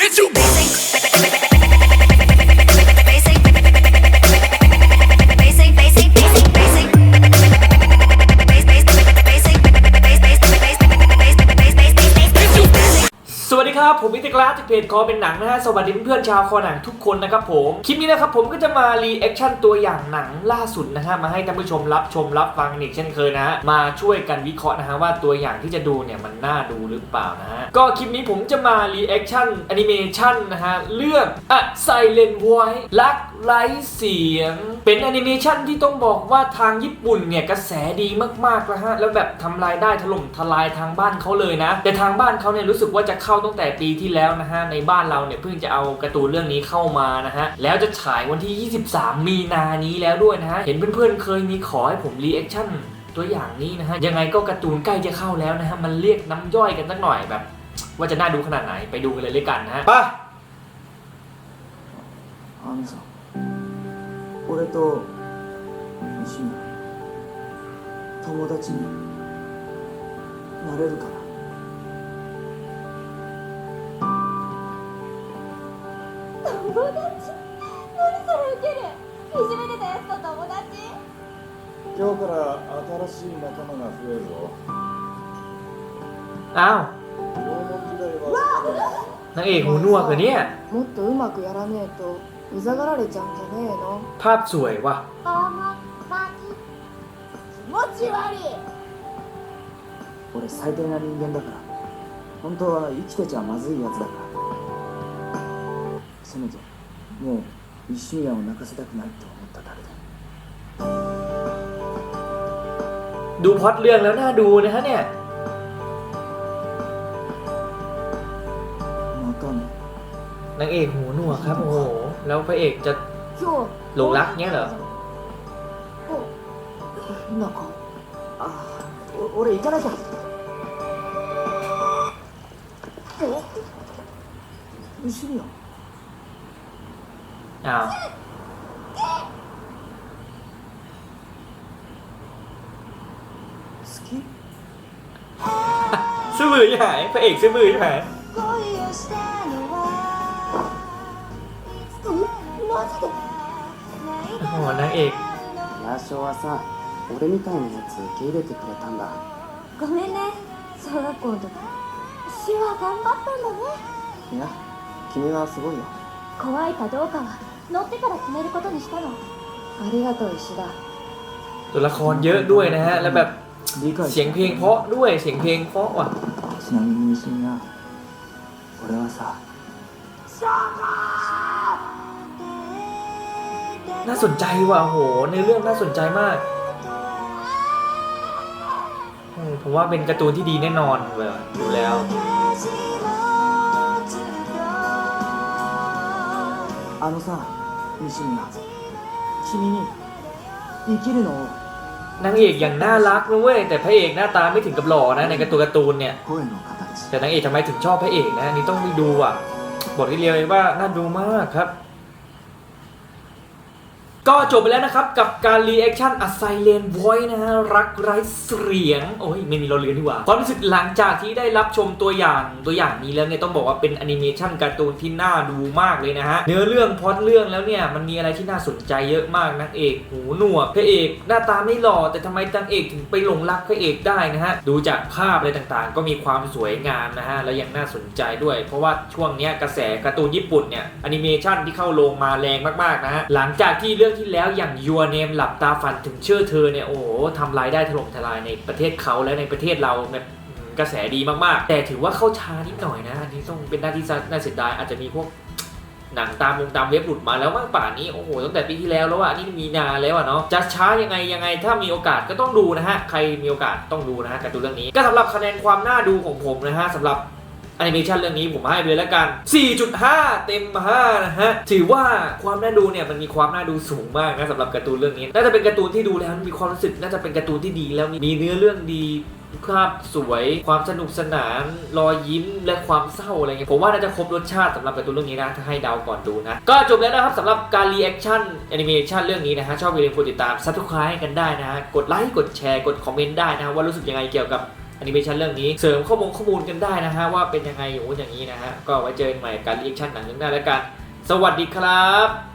It's you. ครับผมอิติกราจากเพจคอเป็นหนังนะฮะสวัสดีเพื่อนๆชาวคอหนังทุกคนนะครับผมคลิปนี้นะครับผมก็จะมารีแอคชั่นตัวอย่างหนังล่าสุดนะฮะมาให้ท่านผู้ชมรับชมรับฟังอีกเช่นเคยนะฮะมาช่วยกันวิเคราะห์นะฮะว่าตัวอย่างที่จะดูเนี่ยมันน่าดูหรือเปล่านะฮะก็คลิปนี้ผมจะมารีแอคชั่นแอนิเมชั่นนะฮะเรื่อง A Silent Voice รักไร้เสียง เป็นแอนิเมชันที่ต้องบอกว่าทางญี่ปุ่นเนี่ยกระแสดีมากๆแล้วฮะ แล้วแบบทำรายได้ถล่มทลายทางบ้านเขาเลยนะ แต่ทางบ้านเขาเนี่ยรู้สึกว่าจะเข้าตั้งแต่ปีที่แล้วนะฮะ ในบ้านเราเนี่ยเพิ่งจะเอาการ์ตูนเรื่องนี้เข้ามานะฮะ แล้วจะฉายวันที่ 23 มีนานี้แล้วด้วยนะฮะ เห็นเพื่อนๆเคยมีขอให้ผมรีแอคชั่นตัวอย่างนี้นะฮะ ยังไงก็การ์ตูนใกล้จะเข้าแล้วนะฮะ มันเรียกน้ำย่อยกันสักหน่อยแบบ ว่าจะน่าดูขนาดไหนไปดูกันเลยเลยกันนะฮะไป 俺と西村友達になれるかな友達何それウケるいじめてたやつと友達今日から新しい仲間が増えるぞ อ้าว 縄文時代は นางเอกหูหนวกเหรอเนี่ย もっとうまくやらねえと うざがられちゃうんじゃねえの ภาพสวยว่ะ 気持ち悪い俺最低な人間だから本当は生きてちゃまずいやつだからせめてもう西宮を泣かせたくないと思っただけで ดูพล็อดเรื่องแล้วน่าดูนะฮะเนี่ย またね นางเอกหูหนวกครับ โอ้โห แล้วพระเอกจะหลงรักเงี้ยเหรออ้าวซื้อมือยังหายพระเอกซื้อมือยังหาย โอ้โหนางเอก ヤーショーはさ俺みたいなやつ受け入れてくれたんだごめんね小学校の時手話頑張ったんだねいや君はすごいよ怖いかどうかは乗ってから決めることにしたのありがとう石田 ตัวละครเยอะด้วยนะฮะ แล้วแบบ 理解 เสียงเพลงเพราะด้วย เสียงเพลงเพราะว่ะ ちなみに西宮俺はさ น่าสนใจว่ะโอ้โห ในเรื่องน่าสนใจมากอืมผมว่าเป็นการ์ตูนที่ดีแน่นอนเลยดูแล้ว あのさ西宮君に生きるのを นางเอกอย่างน่ารักนะเว้ย แต่พระเอกหน้าตาไม่ถึงกับหล่อนะ ในการ์ตูนการ์ตูนเนี่ย 声の形 แต่นางเอกทำไมถึงชอบพระเอกนะอันนี่ต้องไปดูอ่ะ บอกทีเดียวเลยว่าน่าดูมากครับ ก็จบไปแล้วนะครับกับการรีแอคชั่นอั i เลน Voice นะฮะรักไร้เสียง โอ้ยไม่มีเราเรียนดีกว่า ความรู้สึกหลังจากที่ได้รับชมตัวอย่างตัวอย่างนี้แล้วเนี่ยต้องบอกว่าเป็นแอนิเมชันการ์ตูนที่น่าดูมากเลยนะฮะ เนื้อเรื่องพล็อตเรื่องแล้วเนี่ย มันมีอะไรที่น่าสนใจเยอะมากนางเอกหูหนวกพระเอกหน้าตาไม่หล่อแต่ทำไมนางเอกถึงไปหลงรักพระเอกได้นะฮะดูจากภาพอะไรต่างๆ ก็มีความสวยงามนะฮะแล้วยังน่าสนใจด้วย เพราะว่าช่วงเนี้ยกระแสการ์ตูนญี่ปุ่นเนี่ยแอนิเมชันที่เข้าโรงมาแรงมากๆนะฮะหลังจากที่เรื่องที่แล้วอย่าง Your Name หลับตาฝันถึงเชื่อเธอเนี่ยโอ้โหทำรายได้ถล่มทลายในประเทศเขาและในประเทศเราแบบกระแสดีมากๆ แต่ถือว่าเข้าช้านิดหน่อยนะอันนี้ต้องเป็นหน้าที่น่าเสียดายอาจจะมีพวกหนังตามวงตามเว็บหลุดมาแล้วมั้งป่านนี้ โอ้โห ตั้งแต่ปีที่แล้วแล้วอะนี่มีนาแล้วอะเนาะจะช้ายังไงยังไงถ้ามีโอกาสก็ต้องดูนะฮะ ใครมีโอกาสต้องดูนะฮะการ์ตูนเรื่องนี้ ก็สำหรับคะแนนความน่าดูของผมนะฮะสำหรับ แอนิเมชันเรื่องนี้ผมให้ไปเลยแล้วกัน 4.5 เต็ม 5 นะฮะ ถือว่าความน่าดูเนี่ยมันมีความน่าดูสูงมากนะสำหรับการ์ตูนเรื่องนี้ น่าจะเป็นการ์ตูนที่ดูแล้วมีความรู้สึกน่าจะเป็นการ์ตูนที่ดีแล้วมีเนื้อเรื่องดีภาพสวยความสนุกสนาน รอยยิ้มและความเศร้าอะไรเงี้ยผมว่าน่าจะครบรสชาติสำหรับการ์ตูนเรื่องนี้นะ ถ้าให้เดาก่อนดูนะ ก็จบแล้วนะครับสำหรับการรีแอคชั่นแอนิเมชันเรื่องนี้นะฮะชอบอย่าลืมกดติดตามซับสไครต์กันได้นะฮะกดไลค์กดแชร์กดคอมเมนต์ได้นะว่ารู้สึกยังไงเกี่ยวกับ แอนิเมชันเรื่องนี้เสริมข้อมูลข้อมูลกันได้นะฮะว่าเป็นยังไงอยู่อย่างนี้นะฮะก็ไว้เจอกันใหม่การรีแอคชั่นหนังเรื่องหน้าแล้วกัน สวัสดีครับ